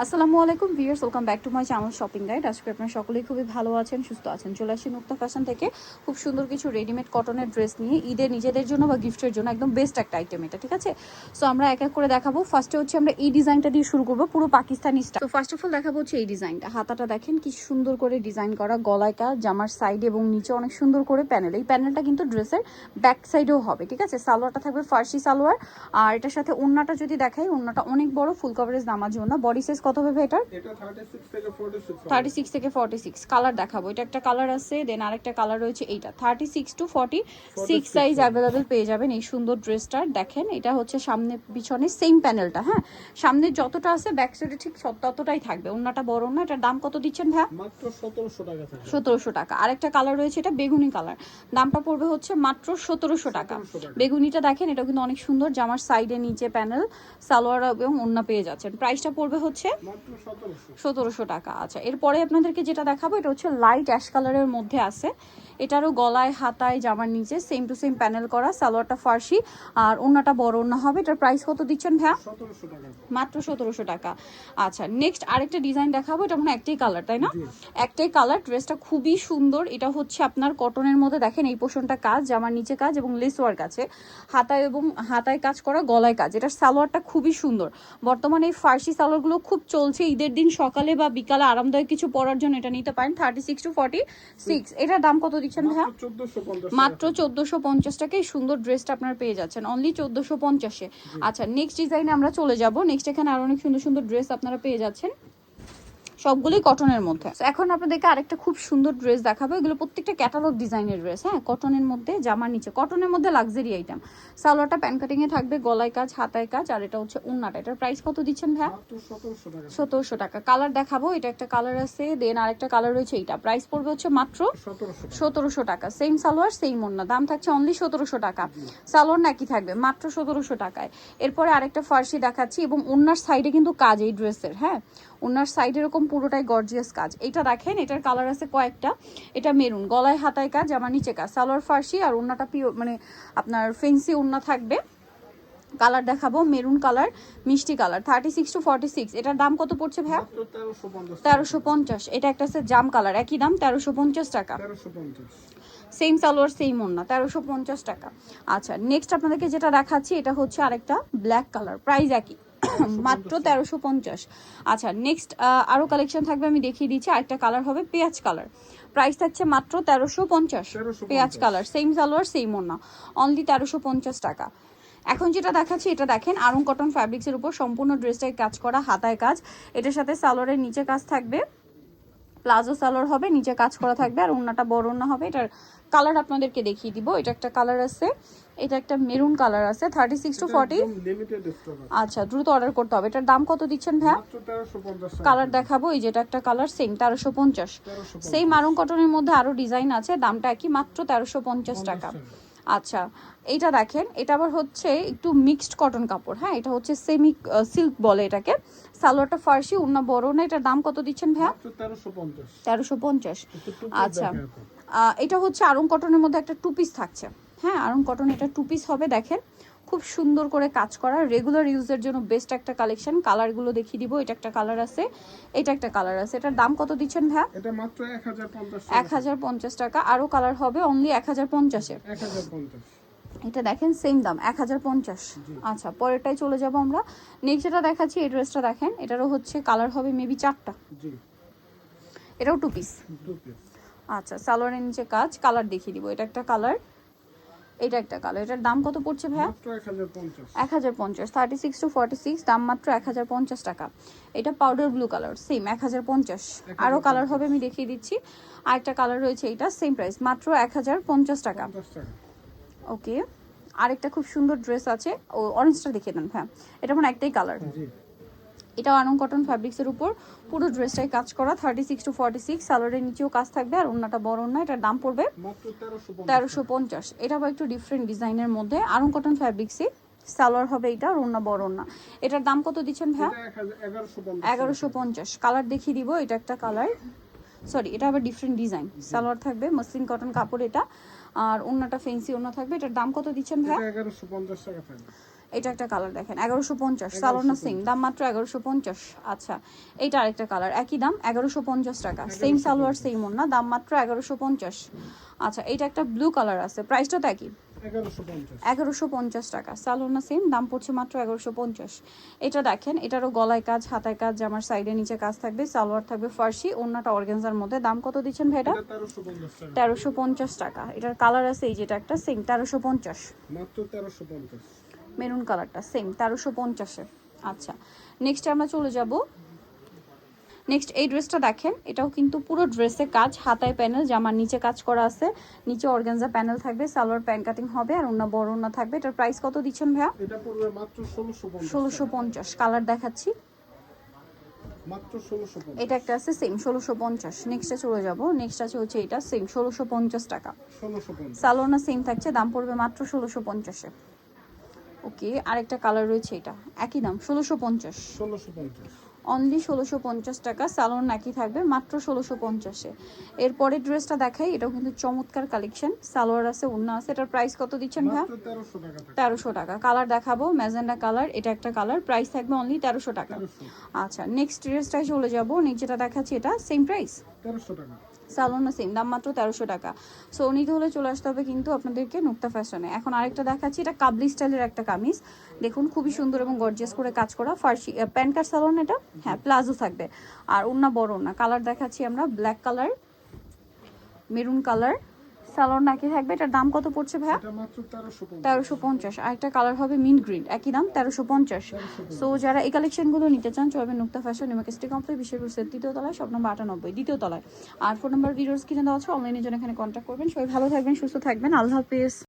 আসসালামু আলাইকুম viewers, welcome back to my channel shopping guide. আজকে আপনারা সকলেই খুবই ভালো আছেন, সুস্থ আছেন। চলে আসি মুক্তা ফ্যাশন থেকে। খুব সুন্দর কিছু রেডিমেড কটনের ড্রেস নিয়ে, ঈদের নিজেদের জন্য বা গিফটের জন্য একদম বেস্ট একটা আইটেম এটা, ঠিক আছে? সো আমরা এক এক করে দেখাবো। ফার্স্টে হচ্ছে আমরা এই ডিজাইনটা দিয়ে শুরু করব, পুরো পাকিস্তানি স্টাইল তো ফার্স্ট অফ অল দেখাবো হচ্ছে এই ডিজাইনটা হাতাটা দেখেন কি সুন্দর করে ডিজাইন করা, গলায় কাজ জামার সাইড এবং নিচে অনেক সুন্দর করে প্যানেল এই প্যানেলটা কিন্তু ড্রেসের ব্যাক সাইডেও হবে, ঠিক আছে? সালোয়ারটা থাকবে ফার্সি সালোয়ার। আর এটার সাথে ওন্নাটা যদি দেখাই ওন্নাটা অনেক বড় ফুল কভারেজ নামার জন্য বডি সাইজ কত হবে এটার এটা 36 থেকে 46 থার্টি সিক্স থেকে ফর্টি সিক্স কালার দেখাবো। এটা একটা কালার আছে দেন আরেকটা কালার রয়েছে এইটা। Thirty six to forty six size available পেয়ে যাবেন এই সুন্দর ড্রেসটার দেখেন এটা হচ্ছে সামনে পিছনে সেম প্যানেলটা হ্যাঁ? সামনে যতটা আছে ব্যাক সাইডে ঠিক ততটাই থাকবে। অন্যটা বড় না এটার দাম কত দিচ্ছেন ভাইয়া? মাত্র 1700 টাকা থেকে সতেরোশো টাকা। আরেকটা কালার রয়েছে এটা বেগুনি কালার দামটা পড়বে হচ্ছে মাত্র সতেরোশো টাকা। বেগুনিটা দেখেন এটা কিন্তু অনেক সুন্দর। জামার সাইডে নিচে প্যানেল সালোয়ার এবং ওন্না পেয়ে যাচ্ছেন। প্রাইসটা পড়বে হচ্ছে মাত্র 1700 সতেরোশো টাকা। আচ্ছা এরপরে আপনাদেরকে যেটা দেখাবো এটা হচ্ছে লাইট অ্যাশ কালারের মধ্যে আছে। এটারও গলায় হাতায় জামার নিচে সেম টু সেম প্যানেল করা সালোয়ারটা ফার্সি। আর ওন্নাটা বড় ওন্না হবে। এটার প্রাইস কত দিচ্ছেন ভ্যা মাত্র সতেরোশো টাকা। আচ্ছা নেক্সট আরেকটা ডিজাইন দেখাবো। এটা মনে একটাই কালার তাই না? একটাই কালার ড্রেসটা খুবই সুন্দর। এটা হচ্ছে আপনার কটনের মধ্যে দেখেন এই পোষণটা কাজ জামার নিচে কাজ এবং লেস ওয়ার্ক আছে। হাতায় এবং হাতায় কাজ করা গলায় কাজ। এটার সালোয়ারটা খুবই সুন্দর। বর্তমানে এই ফার্সি সালোয়ারগুলো খুব চলছে ঈদের দিন সকালে বা বিকালে আরামদায়ক কিছু পরার জন্য এটা নিতে পারেন thirty six to forty six এটার দাম কত দিচ্ছেন ভাইয়া? মাত্র 1450 মাত্র চোদ্দশো পঞ্চাশ টাকায় সুন্দর ড্রেসটা আপনার পেয়ে যাচ্ছেন। অনলি চোদ্দশো পঞ্চাশে। আচ্ছা নেক্সট ডিজাইনে আমরা চলে যাব। নেক্সট এখানে আরও অনেক সুন্দর সুন্দর ড্রেস আপনারা পেয়ে যাচ্ছেন। সবগুলোই কটনের মধ্যে। এখন আপনাদেরকে আরেকটা খুব সুন্দর ড্রেস দেখাবো। এগুলো প্রত্যেকটা ক্যাটালগ ডিজাইনের ড্রেস হ্যাঁ? কটনের মধ্যে, জামার নিচে। কটনের মধ্যে লাক্সারি আইটেম সালোয়ারটা প্যান কাটিং এ থাকবে, গলায় কাজ, হাতায় কাজ, আর এটা হচ্ছে উন্নাটা এটার প্রাইস কত দিচ্ছেন ভাইয়া? মাত্র 1700 টাকা সতেরোশো টাকা। কালার দেখাবো, এটা একটা কালার আছে দেন আরেকটা কালার রয়েছে এইটা। প্রাইস পড়বে হচ্ছে মাত্র সতেরোশো টাকা। সেম সালোয়ার সেম ওন্না। দাম থাকছে অনলি সতেরোশো টাকা। সালোয়ার নাকি থাকবে, মাত্র সতেরোশো টাকায়। এরপরে আরেকটা ফার্সি দেখাচ্ছি, এবং ওনার সাইডে কিন্তু কাজ এই ড্রেসের হ্যাঁ? ওনার সাইড এরকম পুরোটাই গর্জিয়াস কাজ। এটা দেখেন এটার কালার আছে কয়েকটা। এটা মেরুন গলায় হাতায় কাজ আমার নিচে কাজ। সালোয়ার ফার্সি আর ওন্নাটা পিও মানে আপনার ফেন্সি ওন্না থাকবে। কালার দেখাবো মেরুন কালার মিষ্টি colour thirty six to forty six এটার দাম কত পড়ছে ভাইয়া? তেরোশো পঞ্চাশ। এটা একটা আছে জাম কালার একই দাম তেরোশো পঞ্চাশ টাকা। সেম সালোয়ার সেম ওন্না তেরোশো পঞ্চাশ টাকা। আচ্ছা নেক্সট আপনাদেরকে যেটা দেখাচ্ছি এটা হচ্ছে আরেকটা ব্ল্যাক কালার প্রাইস একই। মাত্র তেরোশো পঞ্চাশ। আচ্ছা নেক্সট আরও কালেকশন থাকবে আমি দেখিয়ে দিচ্ছি। আরেকটা কালার হবে পেঁয়াজ কালার প্রাইস থাকছে মাত্র তেরোশো পঞ্চাশ। পেঁয়াজ কালার সেম সালোয়ার সেম ওন্না অনলি তেরোশো পঞ্চাশ টাকা। এখন যেটা দেখাচ্ছি এটা দেখেন আরং কটন ফ্যাব্রিক্সের উপর সম্পূর্ণ ড্রেসটায় কাজ করা হাতায় কাজ। এটার সাথে সালোয়ারের নিচে কাজ থাকবে। প্লাজো সালোয়ার হবে নিচে কাজ করা থাকবে আর ওন্নাটা বড় ওন্না হবে। এটার কালার আপনাদেরকে দেখিয়ে দিব। এটা একটা কালার আছে এটা একটা মেরুন কালার আছে থার্টি সিক্স টু ফর্টি আচ্ছা দ্রুত অর্ডার করতে হবে। এটার দাম কত দিচ্ছেন 1350 কালার দেখাবো এই যেটা একটা কালার সেম তেরোশো পঞ্চাশ। 1350 সেই মারুন কটনের মধ্যে আরও ডিজাইন আছে দামটা একই মাত্র তেরোশো পঞ্চাশ টাকা। আচ্ছা এটা দেখেন এটা আবার হচ্ছে একটু মিক্সড কটন কাপড় হ্যাঁ? এটা হচ্ছে সেমি সিল্ক বলে এটাকে। সালোয়ারটা ফার্সি উন্না বড় না? এটার দাম কত দিচ্ছেন ভাইয়া? তেরোশো পঞ্চাশ। আচ্ছা। এটা হচ্ছে আরং কটনের মধ্যে একটা টু পিস থাকছে। হ্যাঁ আরং কটন এটা টু পিস হবে দেখেন। খুব সুন্দর করে কাজ করা। রেগুলার ইউজের জন্য বেস্ট একটা কালেকশন কালারগুলো দেখিয়ে দিব এটা একটা কালার আছে এটা একটা কালার আছে। এটার দাম কত দিচ্ছেন ভাইয়া? এটা মাত্র 1050 এক হাজার পঞ্চাশ টাকা। আরও কালার হবে অনলি এক হাজার পঞ্চাশের। 1050 এটা দেখেন সেম দাম এক হাজার পঞ্চাশ। আচ্ছা পরেরটাই চলে যাব আমরা। নেক্সট যেটা দেখাচ্ছি এই ড্রেসটা দেখেন এটারও হচ্ছে কালার হবে মেবি চারটা। জি। এটাও টু পিস আচ্ছা সালোয়ারের নিচে কাজ কালার দেখিয়ে দিব এটা একটা কালার এটা একটা কালার এটার দাম কত পড়ছে ভাইয়া? এক হাজার পঞ্চাশ। Thirty six to forty six দাম মাত্র এক হাজার পঞ্চাশ টাকা। এটা পাউডার ব্লু কালার সেম এক হাজার পঞ্চাশ। আরও কালার হবে আমি দেখিয়ে দিচ্ছি। আর একটা কালার রয়েছে এটা সেম প্রাইস মাত্র এক হাজার পঞ্চাশ টাকা। 50 টাকা। ওকে আরেকটা খুব সুন্দর ড্রেস আছে। ও অরেঞ্জটা দেখিয়ে দেন হ্যাঁ এটা মানে একটাই কালার জি এটাও আনং কটন ফ্যাব্রিক্সের উপর। পুরো ড্রেসটাই কাজ করা thirty six to forty six সালোয়ারের নিচেও কাজ থাকবে আর অন্যটা বড় অন্য এটার দাম পড়বে তেরোশো পঞ্চাশ। এটা আবার একটু ডিফারেন্ট ডিজাইনের মধ্যে। আরং কটন ফ্যাব্রিক্সে সালোয়ার হবে এটা আর অন্য বড় অন্য এটার দাম কত দিচ্ছেন ভাইয়া? এগারোশো পঞ্চাশ। কালার দেখিয়ে দিব এটা একটা কালার সরি এটা আবার ডিফারেন্ট ডিজাইন সালোয়ার থাকবে মসলিন কটন কাপড় এটা। আর অন্যটা ফেন্সি অন্য থাকবে। এটার দাম কত দিচ্ছেন ভাইয়া? এটা 1150 টাকা থাকবে। এটা একটা কালার দেখেন এগারোশো পঞ্চাশ সালোনা সেম দাম মাত্র এগারোশো পঞ্চাশ। আচ্ছা এইটা আরেকটা কালার একই দাম এগারোশো পঞ্চাশ টাকা। সেম সালোয়ার সেম না দাম মাত্র এগারোশো পঞ্চাশ। আচ্ছা এটা একটা ব্লু কালার আছে প্রাইসটা তো একই। এগারোশো পঞ্চাশ। টাকা সালোনা সেম দাম পড়ছে মাত্র এগারোশো পঞ্চাশ। এটা দেখেন এটারও গলায় কাজ হাতায় কাজ জামার সাইডে নিচে কাজ থাকবে সালোয়ার থাকবে ফার্সি অন্যটা অর্গেনজার মধ্যে। দাম কত দিচ্ছেন ভাইটা? তেরোশো পঞ্চাশ টাকা। তেরোশো পঞ্চাশ টাকা। এটার কালার আছে এই যেটা একটা সেম তেরোশো পঞ্চাশ। মাত্র তেরোশো পঞ্চাশ। মেরুন কালারটা সেম তেরোশো পঞ্চাশে আচ্ছা নেক্সট আমরা চলে যাব। নেক্সট এই ড্রেসটা দেখেন এটাও কিন্তু পুরো ড্রেসে কাজ হাতায় প্যানেল জামার নিচে কাজ করা আছে। নিচে অর্গানজা প্যানেল থাকবে সালোয়ার প্যান কাটিং হবে আর অন্য বড় অন্য থাকবে। এটার প্রাইস কত দিচ্ছেন ভাইয়া? এটা পড়বে মাত্র ষোলোশো পঞ্চাশ। কালার দেখাচ্ছি। এটা একটা আছে সেম ষোলোশো পঞ্চাশ। নেক্সটে চলে যাব নেক্সট আছে হচ্ছে এটা সেম ষোলোশো পঞ্চাশ টাকা। সালোনা সেম থাকছে দাম পড়বে মাত্র ষোলোশো পঞ্চাশে। ওকে আরেকটা কালার রয়েছে এটা। একই দাম ষোলোশো পঞ্চাশ। ষোলোশো পঞ্চাশ। অনলি ষোলোশো পঞ্চাশ টাকা সালোন একই থাকবে মাত্র ষোলোশো পঞ্চাশে। এরপরে ড্রেসটা দেখাই এটাও কিন্তু চমৎকার কালেকশন সালোয়ার আছে উন্না আছে এটার প্রাইস কত দিচ্ছেন মাত্র তেরোশো টাকা কালার দেখাবো ম্যাজেন্ডা কালার এটা একটা কালার প্রাইস থাকবে অনলি তেরোশো টাকা। আচ্ছা নেক্সট ড্রেসটায় চলে যাব নেক্সট যেটা দেখাচ্ছি এটা সেম প্রাইস সালোনা সেম দাম মাত্র তেরোশো টাকা। সো নিতে হলে চলে আসতে হবে কিন্তু আপনাদেরকে নুক্তা ফ্যাশনে এখন আরেকটা দেখাচ্ছি, এটা কাবলি স্টাইলের একটা কামিজ। দেখুন, খুবই সুন্দর এবং গর্জিয়াস করে কাজ করা ফার্সি প্যান্ট কাট সালোন এটা? হ্যাঁ প্লাজো থাকবে। আর ওনা বড় না কালার দেখাচ্ছি আমরা ব্ল্যাক কালার মেরুন কালার সালোন নাকি থাকবে? এটার দাম কত পড়ছে ভাইয়া? এটা মাত্র তেরোশো পঞ্চাশ। আর একটা কালার হবে মিন গ্রিন একই দাম? তেরোশো পঞ্চাশ। সো যারা এই কালেকশনগুলো নিতে চান চলবে নুক্তা ফ্যাশন ইমাকেস্টি কমপ্লেক্স বিশেষ সেট তৃতীয় তলায় সব নম্বর আটানব্বই দ্বিতীয় তলায়। আর ফোন নাম্বার ভিডিওস কিনে দেওয়া আছে অনলাইনে জন্য এখানে কন্ট্যাক্ট করবেন। সবাই ভালো থাকবেন সুস্থ থাকবেন। আল্লাহ হাফিজ।